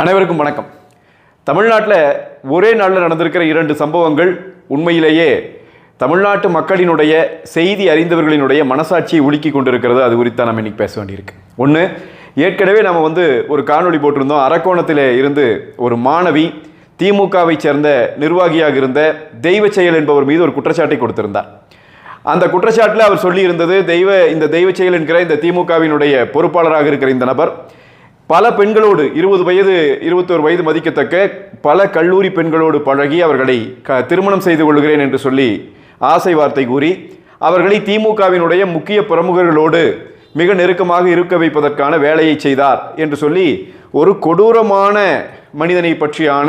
அனைவருக்கும் வணக்கம். தமிழ்நாட்டில் ஒரே நாளில் நடந்திருக்கிற இரண்டு சம்பவங்கள் உண்மையிலேயே தமிழ்நாட்டு மக்களினுடைய செய்தி அறிந்தவர்களினுடைய மனசாட்சியை உலுக்கி கொண்டிருக்கிறது. அது குறித்தான் நம்ம இன்னைக்கு பேச வேண்டியிருக்கு. ஒன்று ஏற்கனவே நம்ம வந்து ஒரு காணொளி போட்டிருந்தோம். அரக்கோணத்தில் இருந்து ஒரு மாணவி திமுகவை சேர்ந்த நிர்வாகியாக இருந்த தெய்வ செயல் என்பவர் மீது ஒரு குற்றச்சாட்டை கொடுத்திருந்தார். அந்த குற்றச்சாட்டில் அவர் சொல்லியிருந்தது தெய்வ இந்த தெய்வ செயல் என்கிற இந்த திமுகவினுடைய பொறுப்பாளராக இருக்கிற இந்த நபர் பல பெண்களோடு இருபது வயது இருபத்தோரு வயது மதிக்கத்தக்க பல கல்லூரி பெண்களோடு பழகி அவர்களை க திருமணம் செய்து கொள்கிறேன் என்று சொல்லி ஆசை வார்த்தை கூறி அவர்களை திமுகவினுடைய முக்கிய பிரமுகர்களோடு மிக நெருக்கமாக இருக்க வைப்பதற்கான வேலையை செய்தார் என்று சொல்லி ஒரு கொடூரமான மனிதனை பற்றியான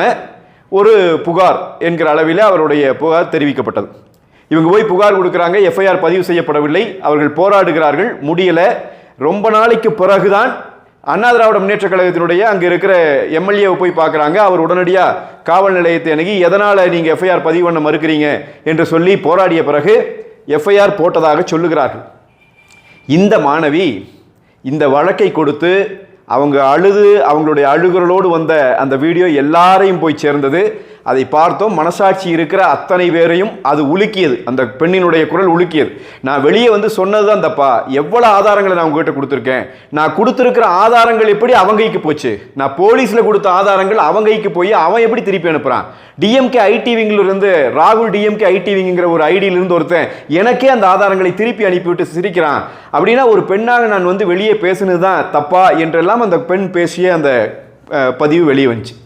ஒரு புகார் என்கிற அளவில் அவருடைய புகார் தெரிவிக்கப்பட்டது. இவங்க போய் புகார் கொடுக்குறாங்க எஃப்ஐஆர் பதிவு செய்யப்படவில்லை அவர்கள் போராடுகிறார்கள் முடியலை. ரொம்ப நாளைக்கு பிறகுதான் அண்ணா திராவிட முன்னேற்ற கழகத்தினுடைய அங்கே இருக்கிற எம்எல்ஏவை போய் பார்க்குறாங்க. அவர் உடனடியாக காவல் நிலையத்தை அணுகி எதனால் நீங்கள் எஃப்ஐஆர் பதிவு பண்ண மறுக்கிறீங்க? என்று சொல்லி போராடிய பிறகு எஃப்ஐஆர் போட்டதாக சொல்லுகிறார்கள். இந்த மாணவி இந்த வழக்கை கொடுத்து அவங்க அழுது அவங்களுடைய அழுகுறலோடு வந்த அந்த வீடியோ எல்லாரையும் போய் சேர்ந்தது. அதை பார்த்தோம் மனசாட்சி இருக்கிற அத்தனை பேரையும் அது உலுக்கியது. அந்த பெண்ணினுடைய குரல் உலுக்கியது. நான் வெளியே வந்து சொன்னது தான் தப்பா? எவ்வளோ ஆதாரங்களை நான் உங்ககிட்ட கொடுத்துருக்கேன்? நான் கொடுத்துருக்கிற ஆதாரங்கள் எப்படி அவங்கைக்கு போச்சு? நான் போலீஸில் கொடுத்த ஆதாரங்கள் அவங்கைக்கு போய் அவன் எப்படி திருப்பி அனுப்புகிறான் டிஎம்கே ஐடிவிங்கிலிருந்து ராகுல் டிஎம்கே ஐடிவிங்கிற ஒரு ஐடியிலிருந்து ஒருத்தன் எனக்கே அந்த ஆதாரங்களை திருப்பி அனுப்பிவிட்டு சிரிக்கிறான். அப்படின்னா ஒரு பெண்ணாக நான் வந்து வெளியே பேசுனது தான் தப்பா என்றெல்லாம் அந்த பெண் பேசிய அந்த பதிவு வெளியே வந்துச்சு.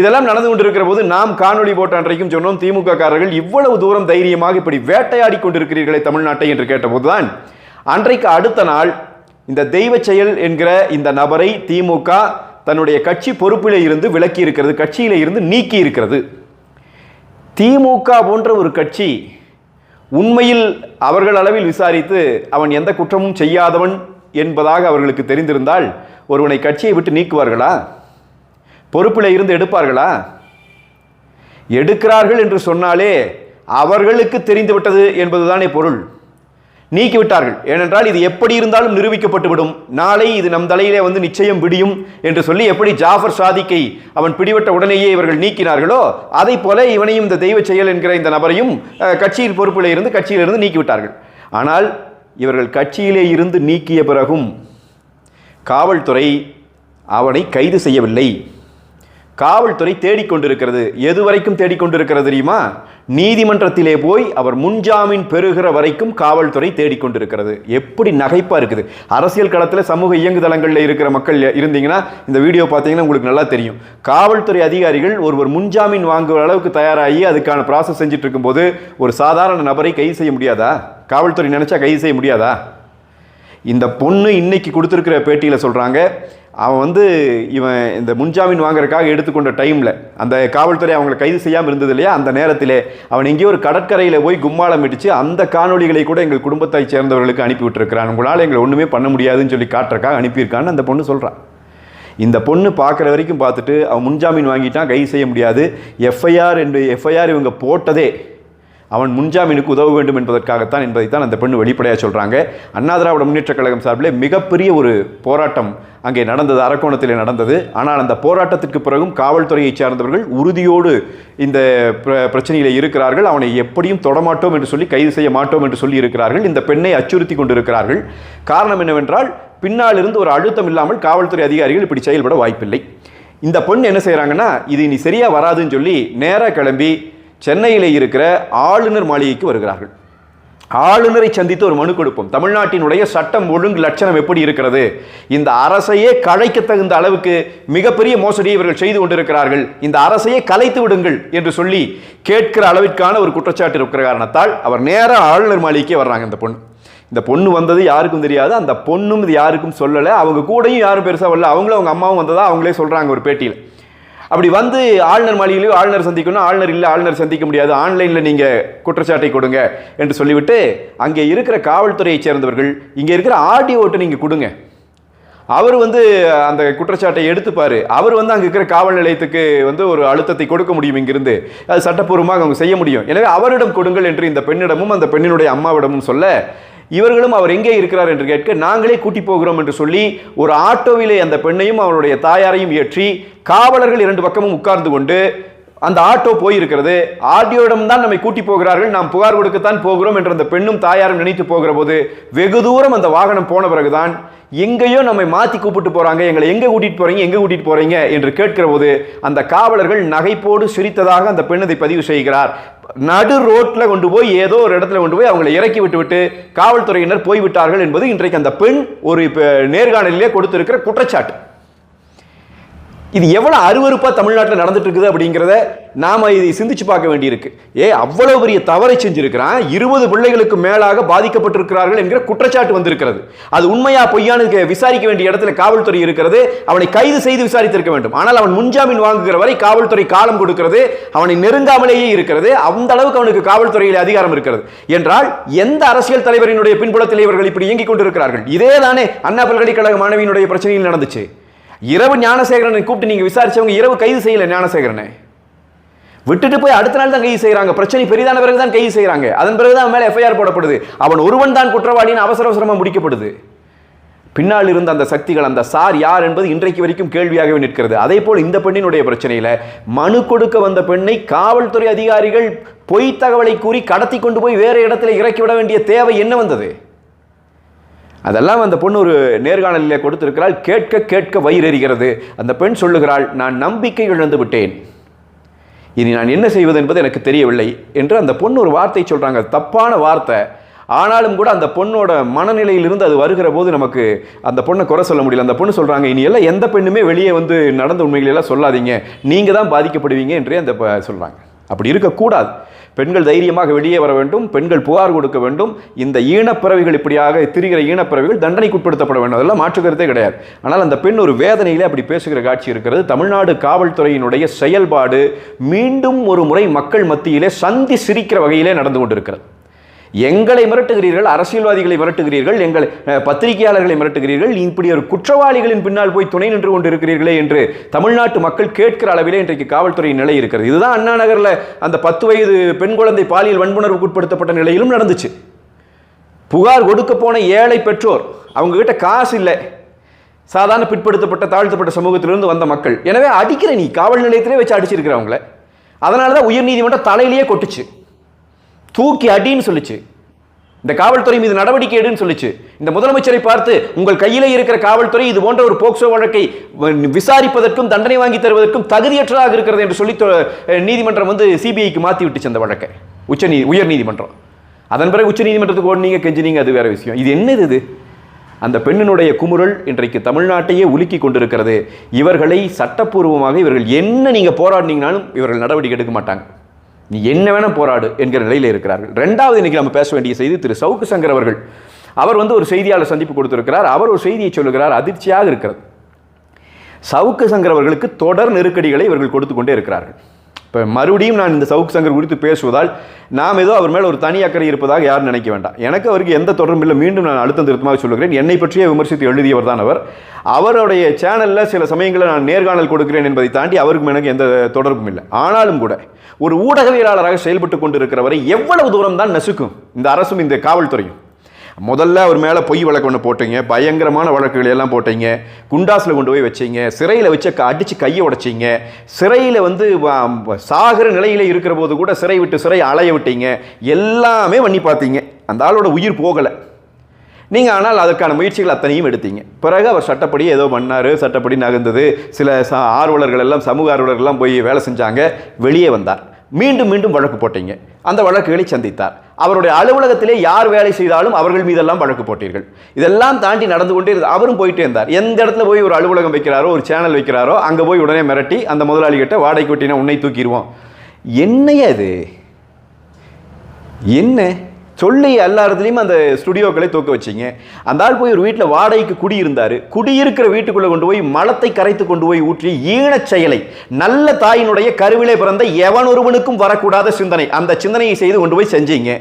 இதெல்லாம் நடந்து கொண்டிருக்கிற போது நாம் காணொளி போட்ட அன்றைக்கும் சொன்னோம் திமுக காரர்கள் இவ்வளவு தூரம் தைரியமாக இப்படி வேட்டையாடி கொண்டிருக்கிறீர்களே தமிழ்நாட்டை என்று கேட்டபோதுதான் அன்றைக்கு அடுத்த நாள் இந்த தெய்வ செயல் என்கிற இந்த நபரை திமுக தன்னுடைய கட்சி பொறுப்பில் இருந்து விலக்கி இருக்கிறது கட்சியிலே இருந்து நீக்கி இருக்கிறது. திமுக போன்ற ஒரு கட்சி உண்மையில் அவர்கள் அளவில் விசாரித்து அவன் எந்த குற்றமும் செய்யாதவன் என்பதாக அவர்களுக்கு தெரிந்திருந்தால் ஒருவனை கட்சியை விட்டு நீக்குவார்களா? பொறுப்பில் இருந்து எடுப்பார்களா? எடுக்கிறார்கள் என்று சொன்னாலே அவர்களுக்கு தெரிந்துவிட்டது என்பதுதானே பொருள். நீக்கிவிட்டார்கள். ஏனென்றால் இது எப்படி இருந்தாலும் நிரூபிக்கப்பட்டுவிடும். நாளை இது நம் தலையிலே வந்து நிச்சயம் விடியும் என்று சொல்லி எப்படி ஜாஃபர் சாதிக்கை அவன் பிடிபட்ட உடனேயே இவர்கள் நீக்கினார்களோ அதை போல இவனையும் இந்த தெய்வ செயல் என்கிற இந்த நபரையும் கட்சியின் பொறுப்பில் இருந்து கட்சியிலிருந்து நீக்கிவிட்டார்கள். ஆனால் இவர்கள் கட்சியிலே இருந்து நீக்கிய பிறகும் காவல்துறை அவனை கைது செய்யவில்லை. காவல்துறை தேடிக்கொண்டிருக்கிறது. எது வரைக்கும் தேடிக்கொண்டிருக்கிறது தெரியுமா? நீதிமன்றத்திலே போய் அவர் முன்ஜாமீன் பெறுகிற வரைக்கும் காவல்துறை தேடிக்கொண்டிருக்கிறது. எப்படி நகைப்பா இருக்குது? அரசியல் களத்தில் சமூக இயங்குதளங்களில் இருக்கிற மக்கள் இருந்தீங்கன்னா இந்த வீடியோ பார்த்தீங்கன்னா உங்களுக்கு நல்லா தெரியும். காவல்துறை அதிகாரிகள் ஒருவர் முன்ஜாமீன் வாங்குற அளவுக்கு தயாராகி அதுக்கான ப்ராசஸ் செஞ்சுட்டு இருக்கும்போது ஒரு சாதாரண நபரை கைது செய்ய முடியாதா? காவல்துறை நினைச்சா கைது செய்ய முடியாதா? இந்த பொண்ணு இன்னைக்கு கொடுத்துருக்கிற பேட்டியில் சொல்கிறாங்க அவன் வந்து இவன் இந்த முன்ஜாமீன் வாங்குறதுக்காக எடுத்துக்கொண்ட டைமில் அந்த காவல்துறை அவங்களை கைது செய்யாமல் இருந்தது இல்லையா? அந்த நேரத்திலே அவன் எங்கேயோ ஒரு கடற்கரையில் போய் கும்மாளம் இடித்து அந்த காணொளிகளை கூட எங்கள் குடும்பத்தை சேர்ந்தவர்களுக்கு அனுப்பி விட்டுருக்கிறான். உங்களால் எங்களை ஒன்றுமே பண்ண முடியாதுன்னு சொல்லி காட்டுறக்காக அனுப்பியிருக்கான்னு அந்த பொண்ணு சொல்கிறான் இந்த பொண்ணு பார்க்குற வரைக்கும் பார்த்துட்டு அவன் முன்ஜாமீன் வாங்கிட்டான் கைது செய்ய முடியாது. எஃப்ஐஆர் என்று எஃப்ஐஆர் இவங்க போட்டதே அவன் முன்ஜாமீனுக்கு உதவ வேண்டும் என்பதற்காகத்தான் என்பதைத்தான் அந்த பெண் வெளிப்படையாக சொல்கிறாங்க அண்ணா திராவிட முன்னேற்றக் கழகம் சார்பில் மிகப்பெரிய ஒரு போராட்டம் அங்கே நடந்தது அரக்கோணத்திலே நடந்தது. ஆனால் அந்த போராட்டத்திற்கு பிறகும் காவல்துறையைச் சார்ந்தவர்கள் உறுதியோடு இந்த பிர- இருக்கிறார்கள். அவனை எப்படியும் தொடமாட்டோம் என்று சொல்லி கைது செய்ய மாட்டோம் என்று சொல்லி இருக்கிறார்கள். இந்த பெண்ணை அச்சுறுத்தி கொண்டிருக்கிறார்கள். காரணம் என்னவென்றால் பின்னால் இருந்து ஒரு அழுத்தம் இல்லாமல் காவல்துறை அதிகாரிகள் இப்படி செயல்பட வாய்ப்பில்லை. இந்த பெண் என்ன செய்கிறாங்கன்னா இது இனி சரியாக வராதுன்னு சொல்லி நேராக கிளம்பி சென்னையில் இருக்கிற ஆளுநர் மாளிகைக்கு வருகிறார்கள். ஆளுநரை சந்தித்து ஒரு மனு கொடுப்போம். தமிழ்நாட்டினுடைய சட்டம் ஒழுங்கு லட்சணம் எப்படி இருக்கிறது? இந்த அரசையே கழைக்க தகுந்த அளவுக்கு மிகப்பெரிய மோசடியை இவர்கள் செய்து கொண்டிருக்கிறார்கள். இந்த அரசையே கலைத்து விடுங்கள் என்று சொல்லி கேட்கிற அளவிற்கான ஒரு குற்றச்சாட்டு இருக்கிற காரணத்தால் அவர் நேராக ஆளுநர் மாளிகைக்கே வர்றாங்க இந்த பொண்ணு. இந்த பொண்ணு வந்தது யாருக்கும் தெரியாது. அந்த பொண்ணும் இது யாருக்கும் சொல்லலை. அவங்க கூடயும் யாரும் பெருசாக வரல. அவங்களும் அவங்க அம்மாவும் வந்ததா? அவங்களே சொல்கிறாங்க ஒரு பேட்டியில். அப்படி வந்து ஆளுநர் மாளிகையிலையும் ஆளுநர் சந்திக்கணும் ஆளுநர் இல்லை ஆளுநர் சந்திக்க முடியாது. ஆன்லைனில் நீங்கள் குற்றச்சாட்டை கொடுங்க என்று சொல்லிவிட்டு அங்கே இருக்கிற காவல்துறையைச் சேர்ந்தவர்கள் இங்கே இருக்கிற ஆடியோட்டை நீங்கள் கொடுங்க. அவர் வந்து அந்த குற்றச்சாட்டை எடுத்துப்பார். அவர் வந்து அங்கே இருக்கிற காவல் நிலையத்துக்கு வந்து ஒரு அழுத்தத்தை கொடுக்க முடியும் இங்கிருந்து. அது சட்டப்பூர்வமாக அவங்க செய்ய முடியும். எனவே அவரிடம் கொடுங்கள் என்று இந்த பெண்ணிடமும் அந்த பெண்ணினுடைய அம்மாவிடமும் சொல்ல இவர்களும் அவர் எங்கே இருக்கிறார் என்று கேட்க நாங்களே கூட்டி போகிறோம் என்று சொல்லி ஒரு ஆட்டோவிலே அந்த பெண்ணையும் அவருடைய தாயாரையும் ஏற்றி காவலர்கள் இரண்டு பக்கமும் உட்கார்ந்து கொண்டு அந்த ஆட்டோ போயிருக்கிறது. ஆடியோயிடம் தான் நம்மை கூட்டி போகிறார்கள். நாம் புகார் கொடுக்கத்தான் போகிறோம் என்று அந்த பெண்ணும் தாயாரும் நினைத்து போகிற போது வெகு தூரம் அந்த வாகனம் போன பிறகுதான் எங்கேயோ நம்மை மாற்றி கூப்பிட்டு போகிறாங்க எங்களை எங்கே கூட்டிகிட்டு போகிறீங்க எங்கே கூட்டிகிட்டு போகிறீங்க என்று கேட்கிற போது அந்த காவலர்கள் நகைப்போடு சிரித்ததாக அந்த பெண் அதை பதிவு செய்கிறார். நடு ரோட்டில் கொண்டு போய் ஏதோ ஒரு இடத்துல கொண்டு போய் அவங்களை இறக்கி விட்டு விட்டு காவல்துறையினர் போய்விட்டார்கள் என்பது இன்றைக்கு அந்த பெண் ஒரு இப்போ நேர்காணலிலே கொடுத்திருக்கிற குற்றச்சாட்டு. இது எவ்வளோ அருவறுப்பாக தமிழ்நாட்டில் நடந்துட்டு இருக்குது அப்படிங்கிறத நாம் இதை சிந்திச்சு பார்க்க வேண்டியிருக்கு. ஏ அவ்வளோ பெரிய தவறை செஞ்சிருக்கிறான். இருபது பிள்ளைகளுக்கு மேலாக பாதிக்கப்பட்டிருக்கிறார்கள் என்கிற குற்றச்சாட்டு வந்திருக்கிறது. அது உண்மையா பொய்யானு விசாரிக்க வேண்டிய இடத்துல காவல்துறை இருக்கிறது. அவனை கைது செய்து விசாரித்திருக்க வேண்டும். ஆனால் அவன் முன்ஜாமீன் வாங்குகிற வரை காவல்துறை காலம் கொடுக்கிறது. அவனை நெருங்காமலேயே இருக்கிறது. அந்த அளவுக்கு அவனுக்கு காவல்துறையில் அதிகாரம் இருக்கிறது. என்றால் எந்த அரசியல் தலைவரினுடைய பின்புலத்தில் இவர்கள் இப்படி இயங்கிக் கொண்டிருக்கிறார்கள்? இதே தானே அண்ணா பல்கலைக்கழக மாணவியினுடைய பிரச்சனையில் நடந்துச்சு. இரவு ஞானசேகரனை கூப்பிட்டு நீங்க விசாரிச்சவங்க இரவு கைது செய்யல ஞானசேகரனை. விட்டுட்டு போய் அடுத்த நாள் தான் கைது செய்கிறாங்க பிரச்சனை பெரிதான பிறகு தான் கைது செய்கிறாங்க அதன் பிறகு தான் மேலே எஃப்ஐஆர் போடப்படுது. அவன் ஒருவன் தான் குற்றவாளின்னு அவசர அவசரமாக முடிக்கப்படுது. பின்னால் இருந்த அந்த சக்திகள் அந்த சார் யார் என்பது இன்றைக்கு வரைக்கும் கேள்வியாகவே நிற்கிறது. அதே போல் இந்த பெண்ணினுடைய பிரச்சனையில் மனு கொடுக்க வந்த பெண்ணை காவல்துறை அதிகாரிகள் பொய் தகவலை கூறி கடத்தி கொண்டு போய் வேறு இடத்துல இறக்கி விட வேண்டிய தேவை என்ன வந்தது? அதெல்லாம் அந்த பொண்ணு ஒரு நேர்காணலிலே கொடுத்திருக்கிறாள். கேட்க கேட்க வயிறெறிகிறது அந்த பெண் சொல்லுகிறாள் நான் நம்பிக்கை இழந்து விட்டேன். இனி நான் என்ன செய்வது என்பது எனக்கு தெரியவில்லை. என்று அந்த பொண்ணு ஒரு வார்த்தை சொல்கிறாங்க தப்பான வார்த்தை. ஆனாலும் கூட அந்த பொண்ணோட மனநிலையிலிருந்து அது வருகிற போது நமக்கு அந்த பொண்ணை குறை சொல்ல முடியல. அந்த பொண்ணு சொல்கிறாங்க இனி எல்லாம் எந்த பெண்ணுமே வெளியே வந்து நடந்த உண்மைகளை எல்லாம் சொல்லாதீங்க. நீங்கள் தான் பாதிக்கப்படுவீங்க என்றே அந்த சொல்கிறாங்க அப்படி இருக்கக்கூடாது. பெண்கள் தைரியமாக வெளியே வர வேண்டும் பெண்கள் புகார் கொடுக்க வேண்டும். இந்த ஈனப்பிறவிகள் இப்படியாக திரிகிற ஈனப்பிறவிகள் தண்டனைக்குட்படுத்தப்பட வேண்டும். அதெல்லாம் மாற்று கிடையாது. ஆனால் அந்த பெண் ஒரு வேதனையிலே அப்படி பேசுகிற காட்சி இருக்கிறது. தமிழ்நாடு காவல்துறையினுடைய செயல்பாடு மீண்டும் ஒரு முறை மக்கள் மத்தியிலே சந்தி சிரிக்கிற வகையிலே நடந்து கொண்டிருக்கிறது. எங்களை மிரட்டுகிறீர்கள் அரசியல்வாதிகளை மிரட்டுகிறீர்கள் எங்களை பத்திரிகையாளர்களை மிரட்டுகிறீர்கள் இப்படி ஒரு குற்றவாளிகளின் பின்னால் போய் துணை நின்று கொண்டிருக்கிறீர்களே என்று தமிழ்நாட்டு மக்கள் கேட்கிற அளவிலே இன்றைக்கு காவல்துறையின் நிலை இருக்கிறது. இதுதான் அண்ணா நகரில் அந்த பத்து வயது பெண் குழந்தை பாலியல் வன்புணர்வுக்கு உட்படுத்தப்பட்ட நிலையிலும் நடந்துச்சு. புகார் கொடுக்க போன ஏழை பெற்றோர் அவங்கக்கிட்ட காசு இல்லை. சாதாரண பிற்படுத்தப்பட்ட தாழ்த்தப்பட்ட சமூகத்திலிருந்து வந்த மக்கள். எனவே அடிக்கிற நீ காவல் நிலையத்திலே வச்சு அடிச்சிருக்கிறவங்கள அதனால தான் உயர்நீதிமன்றம் தலையிலேயே கொட்டுச்சு. தூக்கி அடின்னு சொல்லிச்சு. இந்த காவல்துறை மீது நடவடிக்கை எடுன்னு சொல்லிச்சு. இந்த முதலமைச்சரை பார்த்து உங்கள் கையிலே இருக்கிற காவல்துறை இது போன்ற ஒரு போக்சோ வழக்கை விசாரிப்பதற்கும் தண்டனை வாங்கி தருவதற்கும் தகுதியற்றதாக இருக்கிறது என்று சொல்லி தொ- நீதிமன்றம் வந்து சிபிஐக்கு மாற்றி விட்டுச்சு அந்த வழக்கை. உச்ச நீ உயர் நீதிமன்றம். அதன் பிறகு உச்ச நீதிமன்றத்துக்கு நீங்கள் கெஞ்சினீங்க அது வேற விஷயம். இது என்னது இது? அந்த பெண்ணினுடைய குமுறல் இன்றைக்கு தமிழ்நாட்டையே உலுக்கி கொண்டிருக்கிறது. இவர்களை சட்டப்பூர்வமாக இவர்கள் என்ன நீங்கள் போராடினீங்கனாலும் இவர்கள் நடவடிக்கை எடுக்க மாட்டாங்க. நீ என்ன வேணா போராடு என்கிற நிலையில் இருக்கிறார்கள். ரெண்டாவது இன்னைக்கு நம்ம பேச வேண்டிய செய்தி திரு சவுக்கு சங்கர் அவர்கள். அவர் வந்து ஒரு செய்தியாளர் சந்திப்பு கொடுத்திருக்கிறார். அவர் ஒரு செய்தியை சொல்லுகிறார். அதிர்ச்சியாக இருக்கிறது. சவுக்கு சங்கர் அவர்களுக்கு தொடர் நெருக்கடிகளை இவர்கள் கொடுத்து கொண்டே இருக்கிறார்கள். இப்போ மறுபடியும் நான் இந்த சவுக் சங்கர் குறித்து பேசுவதால் நாம் ஏதோ அவர் மேல் ஒரு தனி அக்கறை இருப்பதாக யாரும் நினைக்க வேண்டாம். எனக்கு அவருக்கு எந்த தொடர்பும் இல்லை. மீண்டும் நான் அழுத்தம் திருத்தமாக சொல்கிறேன் என்னை பற்றியே விமர்சித்து எழுதியவர் தான் அவர். அவருடைய சேனலில் சில சமயங்களில் நான் நேர்காணல் கொடுக்கிறேன் என்பதை தாண்டி அவருக்கும் எனக்கு எந்த தொடர்பும் இல்லை. ஆனாலும் கூட ஒரு ஊடகவியலாளராக செயல்பட்டு கொண்டிருக்கிறவரை எவ்வளவு தூரம் தான் நசுக்கும் இந்த அரசும் இந்த காவல்துறையும்? முதல்ல அவர் மேலே பொய் வழக்கு ஒன்று போட்டீங்க பயங்கரமான வழக்குகள் எல்லாம் போட்டீங்க குண்டாஸில் கொண்டு போய் வச்சீங்க சிறையில் வச்சு க- கையை உடைச்சீங்க சிறையில் வந்து சாகிற நிலையில் இருக்கிற போது கூட சிறை விட்டு சிறை அலைய விட்டீங்க எல்லாமே பண்ணி பார்த்தீங்க. அந்த ஆளோட உயிர் போகலை. நீங்கள் ஆனால் அதற்கான முயற்சிகள் அத்தனையும் எடுத்தீங்க. பிறகு அவர் சட்டப்படி ஏதோ பண்ணார் சட்டப்படி நகர்ந்தது. சில ச ஆர்வலர்கள் எல்லாம் சமூக ஆர்வலர்கள்லாம் போய் வேலை செஞ்சாங்க வெளியே வந்தார். மீண்டும் மீண்டும் வழக்கு போட்டீங்க. அந்த வழக்குகளை சந்தித்தார். அவருடைய அலுவலகத்திலே யார் வேலை செய்தாலும் அவர்கள் மீதெல்லாம் வழக்கு போட்டீர்கள். இதெல்லாம் தாண்டி நடந்து கொண்டே இருந்து அவரும் போயிட்டே இருந்தார். எந்த இடத்துல போய் ஒரு அலுவலகம் வைக்கிறாரோ ஒரு சேனல் வைக்கிறாரோ அங்கே போய் உடனே மிரட்டி அந்த முதலாளி கிட்ட வாடகைக்கு வெட்டினா உன்னை தூக்கிடுவோம் என்னையா இது? என்ன? சொல்லி எல்லா இடத்துலையும் அந்த ஸ்டுடியோக்களை தூக்க வச்சிங்க. அந்த ஆள் போய் ஒரு வீட்டில் வாடகைக்கு குடியிருந்தார். குடியிருக்கிற வீட்டுக்குள்ளே கொண்டு போய் மலத்தை கரைத்து கொண்டு போய் ஊற்றி ஈனச் செயலை நல்ல தாயினுடைய கருவிலே பிறந்த எவனொருவனுக்கும் வரக்கூடாத சிந்தனை அந்த சிந்தனையை செய்து கொண்டு போய் செஞ்சீங்க.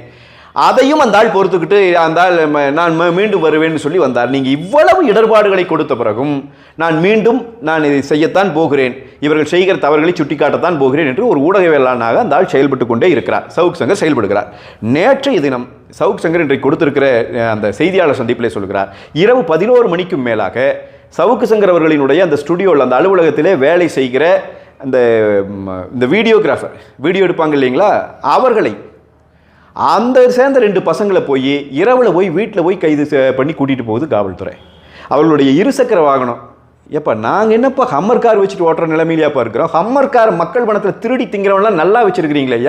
அதையும் அந்த ஆள் பொறுத்துக்கிட்டு அந்த ஆள் நான் ம- மீண்டும் வருவேன்னு சொல்லி வந்தார். நீங்கள் இவ்வளவு இடர்பாடுகளை கொடுத்த பிறகும் நான் மீண்டும் நான் இதை செய்யத்தான் போகிறேன். இவர்கள் செய்கிற தவறுகளை சுட்டிக்காட்டத்தான் போகிறேன் என்று ஒரு ஊடகவியலாளனாக அந்த ஆள் செயல்பட்டு கொண்டே இருக்கிறார். சவுக் சங்கர் செயல்படுகிறார். நேற்றைய தினம் சவுக் சங்கர் இன்றைக்கு கொடுத்திருக்கிற அந்த செய்தியாளர் சந்திப்பிலே சொல்கிறார் இரவு பதினோரு மணிக்கும் மேலாக சவுக்கு சங்கர் அவர்களினுடைய அந்த ஸ்டுடியோவில் அந்த அலுவலகத்திலே வேலை செய்கிற அந்த இந்த வீடியோகிராஃபர் வீடியோ எடுப்பாங்க இல்லைங்களா? அவர்களை அந்த சேர்ந்த ரெண்டு பசங்களை போய் இரவில் போய் வீட்டில் போய் கைது பண்ணி கூட்டிகிட்டு போகுது காவல்துறை. அவர்களுடைய இருசக்கர வாகனம். ஏப்பா நாங்கள் என்னப்பா ஹம்மர் கார் வச்சுட்டு ஓட்டுற நிலைமையிலையாப்பா இருக்கிறோம்? ஹம்மர் கார் மக்கள் பணத்தில் திருடி திங்கிறவங்களாம் நல்லா வச்சிருக்கிறீங்களே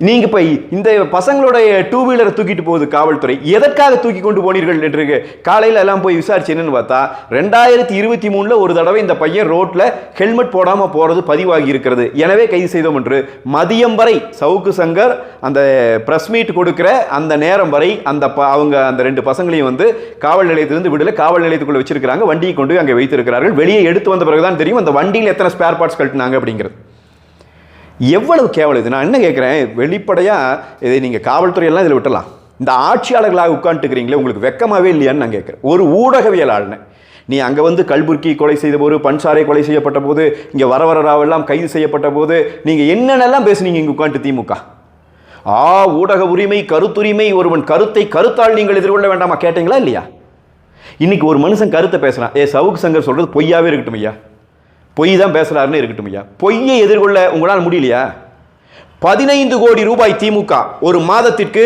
நீங்கள் நீங்க இந்த பசங்களுடைய டூ வீலரை தூக்கிட்டு போகுது காவல்துறை எதற்காக தூக்கி கொண்டு போனீர்கள் என்று காலையில் எல்லாம் போய் விசாரிச்சு என்னன்னு பார்த்தா ரெண்டாயிரத்தி இருபத்தி மூணில் ஒரு தடவை இந்த பையன் ரோட்டில் ஹெல்மெட் போடாமல் போகிறது பதிவாகி இருக்கிறது. எனவே கைது செய்தோம் என்று மதியம் வரை சவுக்கு சங்கர் அந்த ப்ரெஸ் மீட் கொடுக்குற அந்த நேரம் வரை அந்த ப- அவங்க அந்த ரெண்டு பசங்களையும் வந்து காவல் நிலையத்திலிருந்து விடல காவல் நிலையத்துக்குள்ள வச்சிருக்கிறாங்க. வண்டியை கொண்டு அங்கே வைத்திருக்கிறார்கள். வெளியே எடுத்து வந்த பிறகுதான் தெரியும் அந்த வண்டியில் எத்தனை ஸ்பேர் பார்ட்ஸ் கட்டினாங்க அப்படிங்கிறது. எவ்வளவு கேவலம் இது? நான் என்ன கேட்குறேன்? வெளிப்படையாக இதை நீங்கள் காவல்துறையெல்லாம் இதில் விட்டலாம் இந்த ஆட்சியாளர்களாக உட்காந்துக்கிறீங்களே உங்களுக்கு வெக்கமாகவே இல்லையான்னு நான் கேட்குறேன். ஒரு ஊடகவியலாளனை நீ அங்கே வந்து கல்புர்க்கி கொலை செய்த போது பன்சாரை கொலை செய்யப்பட்ட போது இங்கே வர வர ராவெல்லாம் கைது செய்யப்பட்ட போது நீங்கள் என்னென்னலாம் பேசுனீங்க இங்கே உட்காந்து திமுக? ஆ ஊடக உரிமை கருத்துரிமை ஒருவன் கருத்தை கருத்தால் நீங்கள் எதிர்கொள்ள வேண்டாமா? கேட்டீங்களா இல்லையா? இன்னைக்கு ஒரு மனுஷன் கருத்தை பேசுகிறான் ஏ சவுக்கு சங்கர் சொல்கிறது பொய்யாவே இருக்கட்டும் ஐயா. பொய் தான் பேசுகிறாருன்னு இருக்கட்டும் ஐயா. பொய்யை எதிர்கொள்ள உங்களால் முடியலையா? பதினைந்து கோடி ரூபாய் திமுக ஒரு மாதத்திற்கு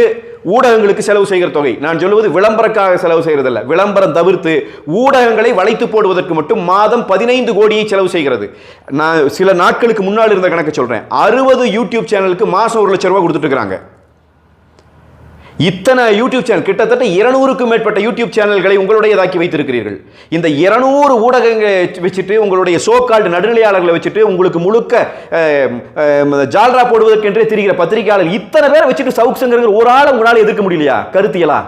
ஊடகங்களுக்கு செலவு செய்கிற தொகை. நான் சொல்லுவது விளம்பரக்காக செலவு செய்கிறதல்ல. விளம்பரம் தவிர்த்து ஊடகங்களை வளைத்து போடுவதற்கு மட்டும் மாதம் பதினைந்து கோடியை செலவு செய்கிறது. நான் சில நாட்களுக்கு முன்னால் இருந்த கணக்கு சொல்கிறேன் அறுபது யூடியூப் சேனலுக்கு மாதம் ஒரு லட்சம் ரூபா கொடுத்துட்டு இத்தனை யூடியூப் சேனல் கிட்டத்தட்ட இருநூறுக்கும் மேற்பட்ட யூடியூப் சேனல்களை உங்களுடையதாக்கி வைத்திருக்கிறீர்கள். இந்த இருநூறு ஊடகங்களை வச்சுட்டு உங்களுடைய சோ கால்டு நடுநிலையாளர்களை வச்சுட்டு உங்களுக்கு முழுக்க ஜால்ரா போடுவதற்கென்றே திரிகிற பத்திரிகையாளர் இத்தனை பேரை வச்சுட்டு சவுக்ஸுங்கிற ஒரு ஆளை உங்களால் எதிர்க்க முடியலையா? கருத்தியலா?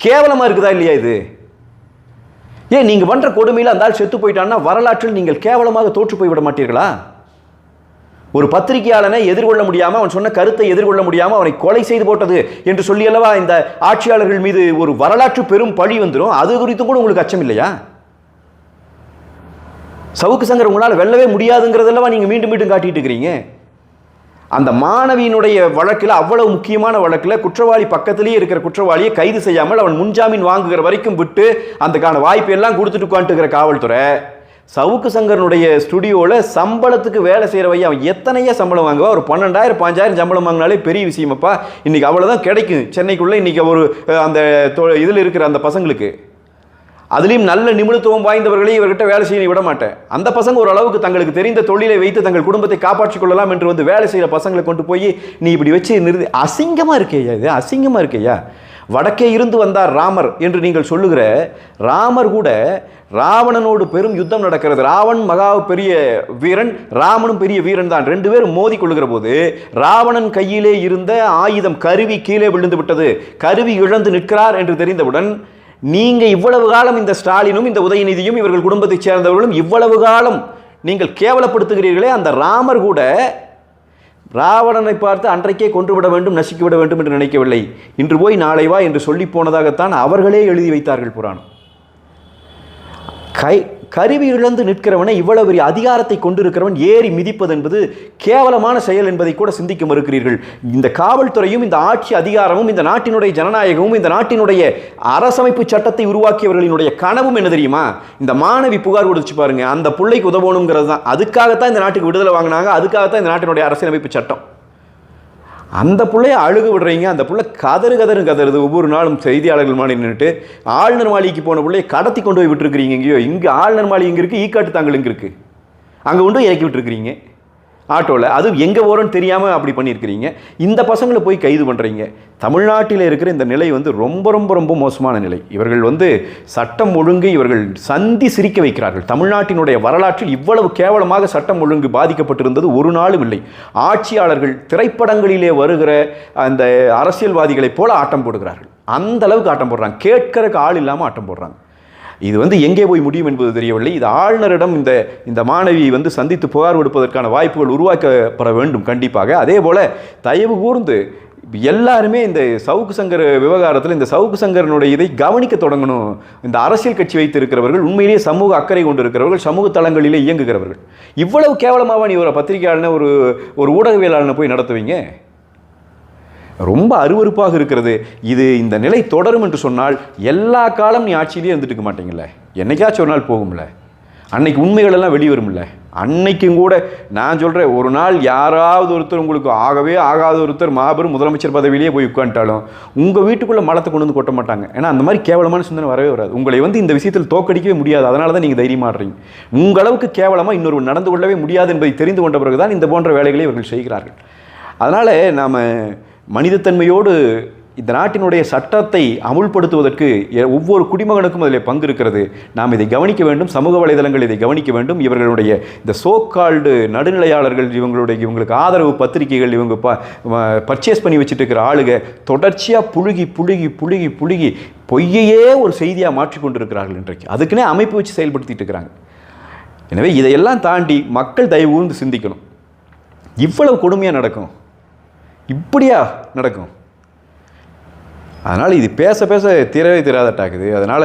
கேவலமாக இருக்குதா இல்லையா இது? ஏன் நீங்கள் பண்ணுற கொடுமையில் அந்த ஆள் செத்து போயிட்டான்னா வரலாற்றில் நீங்கள் கேவலமாக தோற்று போய்விட மாட்டீர்களா? ஒரு பத்திரிகையாளனை எதிர்கொள்ள முடியாமல் அவன் சொன்ன கருத்தை எதிர்கொள்ள முடியாமல் அவனை கொலை செய்து போட்டது என்று சொல்லி அல்லவா இந்த ஆட்சியாளர்கள் மீது ஒரு வரலாற்று பெரும் பழி வந்துடும் அது குறித்தும் கூட உங்களுக்கு அச்சம் இல்லையா? சவுக்கு சங்கர் உங்களால் வெல்லவே முடியாதுங்கிறதெல்லாம் நீங்கள் மீண்டும் மீண்டும் காட்டிட்டு இருக்கிறீங்க? அந்த மாணவியினுடைய வழக்கில் அவ்வளவு முக்கியமான வழக்கில் குற்றவாளி பக்கத்திலேயே இருக்கிற குற்றவாளியை கைது செய்யாமல் அவன் முன்ஜாமீன் வாங்குகிற வரைக்கும் விட்டு அதுக்கான வாய்ப்பு எல்லாம் கொடுத்துட்டு உட்காந்துக்கிற காவல்துறை சவுக்கு சங்கரனுடைய ஸ்டுடியோவில் சம்பளத்துக்கு வேலை செய்கிறவைய அவன் எத்தனையே சம்பளம் வாங்குவா. ஒரு பன்னெண்டாயிரம் பாஞ்சாயிரம் சம்பளம் வாங்கினாலே பெரிய விஷயமாப்பா இன்றைக்கி அவ்வளோதான் கிடைக்கும் சென்னைக்குள்ளே இன்னைக்கு ஒரு அந்த அந்த இதில் இருக்கிற அந்த பசங்களுக்கு. அதுலேயும் நல்ல நிபுணத்துவம் வாய்ந்தவர்களே இவர்கிட்ட வேலை செய்ய விட மாட்டேன். அந்த பசங்க ஒரு அளவுக்கு தங்களுக்கு தெரிந்த தொழிலை வைத்து தங்கள் குடும்பத்தை காப்பாற்றிக் கொள்ளலாம் என்று வந்து வேலை செய்கிற பசங்களை கொண்டு போய் நீ இப்படி வச்சு நிறுத்தி அசிங்கமாக இருக்கையா இது? அசிங்கமாக இருக்கையா வடக்கே இருந்து வந்தார் ராமர் என்று நீங்கள் சொல்லுகிற ராமர் கூட ராவணனோடு பெரும் யுத்தம் நடக்கிறது. ராவன் மகா பெரிய வீரன் ராமனும் பெரிய வீரன் தான். ரெண்டு பேரும் மோதி கொள்ளுகிற போது ராவணன் கையிலே இருந்த ஆயுதம் கருவி கீழே விழுந்து விட்டது. கருவி இழந்து நிற்கிறார் என்று தெரிந்தவுடன் நீங்கள் இவ்வளவு காலம் இந்த ஸ்டாலினும் இந்த உதயநிதியும் இவர்கள் குடும்பத்தைச் சேர்ந்தவர்களும் இவ்வளவு காலம் நீங்கள் கேவலப்படுத்துகிறீர்களே அந்த ராமர் கூட ராவணனை பார்த்து அன்றைக்கே கொன்றுவிட வேண்டும் நசுக்கிவிட வேண்டும் என்று நினைக்கவில்லை. இன்று போய் நாளை வா என்று சொல்லி போனதாகத்தான் அவர்களே எழுதி வைத்தார்கள் புராணம். கை கருவி இழந்து நிற்கிறவனை இவ்வளவு பெரிய அதிகாரத்தை கொண்டிருக்கிறவன் ஏறி மிதிப்பது என்பது கேவலமான செயல் என்பதை கூட சிந்திக்க மறுக்கிறீர்கள். இந்த காவல்துறையும் இந்த ஆட்சி அதிகாரமும் இந்த நாட்டினுடைய ஜனநாயகமும் இந்த நாட்டினுடைய அரசமைப்பு சட்டத்தை உருவாக்கியவர்களினுடைய கனவும் என்ன தெரியுமா? இந்த மாணவி புகார் கொடுத்து பாருங்க. அந்த பிள்ளைக்கு உதவணுங்கிறது தான். அதுக்காகத்தான் இந்த நாட்டுக்கு விடுதலை வாங்கினாங்க. அதுக்காகத்தான் இந்த நாட்டினுடைய அரசியலமைப்பு சட்டம். அந்த பிள்ளைய அழுகு விடுறீங்க அந்த பிள்ளை கதறு கதறு கதறுது. ஒவ்வொரு நாளும் செய்தியாளர்கள் மாடி நின்றுட்டு ஆளுநர் மாளிகைக்கு போன பிள்ளைய கடத்தி கொண்டு போய் விட்டுருக்கிறீங்க. எங்கேயோ இங்கே ஆளுநர் மாளிகை இங்கே இருக்குது ஈக்காட்டு தாங்கள் இங்கே இருக்குது அங்கே கொண்டு போய் இறக்கி விட்டுருக்கிறீங்க. ஆட்டோவில் அது எங்கே போகிறோன்னு தெரியாமல் அப்படி பண்ணியிருக்கிறீங்க. இந்த பசங்களை போய் கைது பண்ணுறீங்க தமிழ்நாட்டில் இருக்கிற இந்த நிலை வந்து ரொம்ப ரொம்ப ரொம்ப மோசமான நிலை. இவர்கள் வந்து சட்டம் ஒழுங்கு இவர்கள் சந்தி சிரிக்க வைக்கிறார்கள். தமிழ்நாட்டினுடைய வரலாற்றில் இவ்வளவு கேவலமாக சட்டம் ஒழுங்கு பாதிக்கப்பட்டிருந்தது ஒரு நாளும் இல்லை. ஆட்சியாளர்கள் திரைப்படங்களிலே வருகிற அந்த அரசியல்வாதிகளைப் போல ஆட்டம் போடுகிறார்கள். அந்த அளவுக்கு ஆட்டம் போடுறாங்க. கேட்கறக்கு ஆள் இல்லாமல் ஆட்டம் போடுறாங்க. இது வந்து எங்கே போய் முடியும் என்பது தெரியவில்லை. இது ஆளுநரிடம் இந்த இந்த மாணவி வந்து சந்தித்து புகார் கொடுப்பதற்கான வாய்ப்புகள் உருவாக்கப்பட வேண்டும் கண்டிப்பாக. அதே போல் தயவு கூர்ந்து எல்லாருமே இந்த சவுக்கு சங்கர் விவகாரத்தில் இந்த சவுக்கு சங்கரனுடைய இதை கவனிக்க தொடங்கணும். இந்த அரசியல் கட்சி வைத்திருக்கிறவர்கள் உண்மையிலேயே சமூக அக்கறை கொண்டிருக்கிறவர்கள் சமூக தளங்களிலே இயங்குகிறவர்கள். இவ்வளவு கேவலமாக நீ ஒரு பத்திரிகையாளனை ஒரு ஒரு ஊடகவியலாளனை போய் நடத்துவீங்க? ரொம்ப அருவருப்பாக இருக்கிறது. இது இந்த நிலை தொடரும் என்று சொன்னால் எல்லா காலம் நீ ஆட்சியிலேயே இருந்துட்டு இருக்க மாட்டீங்களே என்னைக்காச்சும் ஒரு நாள் போகும்ல? அன்னைக்கு உண்மைகளெல்லாம் வெளிவரும்ல அன்னைக்கும் கூட நான் சொல்கிறேன் ஒரு நாள் யாராவது ஒருத்தர் உங்களுக்கு ஆகவே ஆகாத ஒருத்தர் மாபெரும் முதலமைச்சர் பதவியிலேயே போய் உட்காந்துட்டாலும் உங்கள் வீட்டுக்குள்ளே மலத்தை கொண்டு வந்து கொட்ட மாட்டாங்க. ஏன்னா அந்த மாதிரி கேவலமான சிந்தனை வரவே வராது. உங்களை வந்து இந்த விஷயத்தில் தோக்கடிக்கவே முடியாது. அதனால தான் நீங்கள் தைரியமாடுறீங்க உங்கள் அளவுக்கு கேவலமாக இன்னொரு நடந்து கொள்ளவே முடியாது என்பதை தெரிந்து கொண்ட பிறகு தான் இந்த போன்ற வேலைகளை இவர்கள் செய்கிறார்கள். அதனால் நாம் மனிதத்தன்மையோடு இந்த நாட்டினுடைய சட்டத்தை அமுல்படுத்துவதற்கு ஒவ்வொரு குடிமகனுக்கும் அதில் பங்கு இருக்கிறது. நாம் இதை கவனிக்க வேண்டும் சமூக வலைதளங்கள் இதை கவனிக்க வேண்டும். இவர்களுடைய இந்த சோக்கால்டு நடுநிலையாளர்கள் இவங்களுடைய இவங்களுக்கு ஆதரவு பத்திரிகைகள் இவங்க ப பர்ச்சேஸ் பண்ணி வச்சுட்டு இருக்கிற ஆளுக தொடர்ச்சியாக புழுகி புழுகி புழுகி புழுகி பொய்யையே ஒரு செய்தியாக மாற்றிக்கொண்டிருக்கிறார்கள் இன்றைக்கு. அதுக்குன்னே அமைப்பு வச்சு செயல்படுத்திட்டு இருக்கிறாங்க. எனவே இதையெல்லாம் தாண்டி மக்கள் தயவு சிந்திக்கணும். இவ்வளவு கொடுமையாக நடக்கும். இப்படியா நடக்கும்? அதனால் இது பேச பேச தீரவே தீராதட்டாக்குது. அதனால்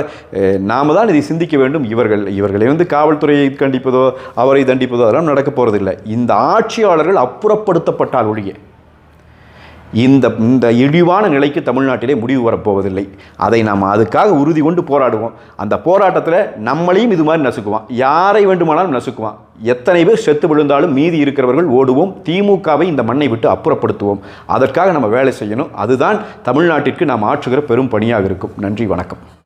நாம் தான் இதை சிந்திக்க வேண்டும். இவர்கள் இவர்களை வந்து காவல்துறையை கண்டிப்பதோ அவரை தண்டிப்பதோ அதெல்லாம் நடக்க போகிறதில்லை இந்த ஆட்சியாளர்கள் அப்புறப்படுத்தப்பட்டால் ஒழிய. இந்த இந்த இழிவான நிலைக்கு தமிழ்நாட்டிலே முடிவு வரப்போவதில்லை. அதை நாம் அதுக்காக உறுதி கொண்டு போராடுவோம். அந்த போராட்டத்தில் நம்மளையும் இது மாதிரி நசுக்குவான். யாரை வேண்டுமானாலும் நசுக்குவான். எத்தனை பேர் செத்து விழுந்தாலும் மீதி இருக்கிறவர்கள் ஓடுவோம். திமுகவை இந்த மண்ணை விட்டு அப்புறப்படுத்துவோம். அதற்காக நம்ம வேலை செய்யணும். அதுதான் தமிழ்நாட்டிற்கு நாம் ஆற்றுகிற பெரும் பணியாக இருக்கும். நன்றி வணக்கம்.